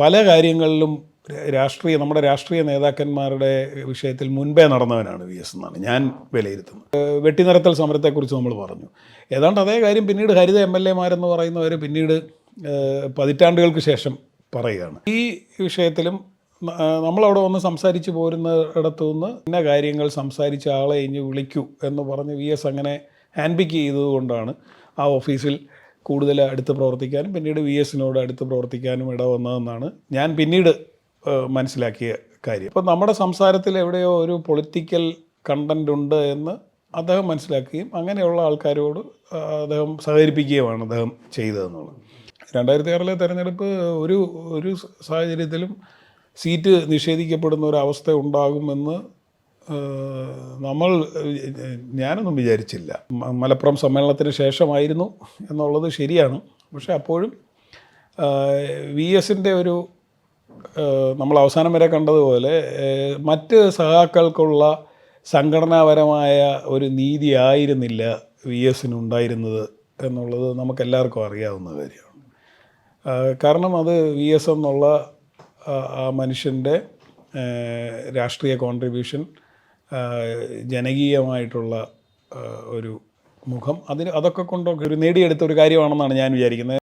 പല കാര്യങ്ങളിലും രാഷ്ട്രീയ നമ്മുടെ രാഷ്ട്രീയ നേതാക്കന്മാരുടെ വിഷയത്തിൽ മുൻപേ നടന്നവനാണ് വി എസ് എന്നാണ് ഞാൻ വിലയിരുത്തുന്നത്. വെട്ടിനിരത്തൽ സമരത്തെക്കുറിച്ച് നമ്മൾ പറഞ്ഞു. ഏതാണ്ട് അതേ കാര്യം പിന്നീട് ഹരിത എം എൽ എമാരെന്ന് പറയുന്നവർ പിന്നീട് പതിറ്റാണ്ടുകൾക്ക് ശേഷം പറയുകയാണ്. ഈ വിഷയത്തിലും നമ്മളവിടെ വന്ന് സംസാരിച്ച് പോരുന്നിടത്തു നിന്ന് ഇന്ന കാര്യങ്ങൾ സംസാരിച്ച ആളെ ഇനി വിളിക്കൂ എന്ന് പറഞ്ഞ് വി എസ് അങ്ങനെ ഹാൻഡ് പിക്ക് ചെയ്തതുകൊണ്ടാണ് ആ ഓഫീസിൽ കൂടുതൽ അടുത്ത് പ്രവർത്തിക്കാനും പിന്നീട് വി എസിനോട് അടുത്ത് പ്രവർത്തിക്കാനും ഇട വന്നതെന്നാണ് ഞാൻ പിന്നീട് മനസ്സിലാക്കിയ കാര്യം. അപ്പോൾ നമ്മുടെ സംസാരത്തിൽ എവിടെയോ ഒരു പൊളിറ്റിക്കൽ കണ്ടന്റ് ഉണ്ട് എന്ന് അദ്ദേഹം മനസ്സിലാക്കുകയും അങ്ങനെയുള്ള ആൾക്കാരോട് അദ്ദേഹം സഹകരിപ്പിക്കുകയുമാണ് അദ്ദേഹം ചെയ്തതെന്നുള്ളത്. രണ്ടായിരത്തി ആറിലെ തെരഞ്ഞെടുപ്പ് ഒരു ഒരു സാഹചര്യത്തിലും സീറ്റ് നിഷേധിക്കപ്പെടുന്ന ഒരു അവസ്ഥ ഉണ്ടാകുമെന്ന് നമ്മൾ ഞാനൊന്നും വിചാരിച്ചില്ല. മലപ്പുറം സമ്മേളനത്തിന് ശേഷമായിരുന്നു എന്നുള്ളത് ശരിയാണ്. പക്ഷെ അപ്പോഴും വി എസിന്റെ ഒരു നമ്മൾ അവസാനം വരെ കണ്ടതുപോലെ മറ്റ് സഹാക്കൾക്കുള്ള സംഘടനാപരമായ ഒരു നീതി ആയിരുന്നില്ല വി എസിനുണ്ടായിരുന്നത് എന്നുള്ളത് നമുക്കെല്ലാവർക്കും അറിയാവുന്ന കാര്യമാണ്. കാരണം അത് വി എസ് എന്നുള്ള ആ- മനുഷ്യന്റെ രാഷ്ട്രീയ കോൺട്രിബ്യൂഷൻ ജനകീയമായിട്ടുള്ള ഒരു മുഖം. അതിന് അതൊക്കെ കൊണ്ടൊക്കെ ഒരു നേടിയെടുത്ത ഒരു കാര്യമാണെന്നാണ് ഞാൻ വിചാരിക്കുന്നത്.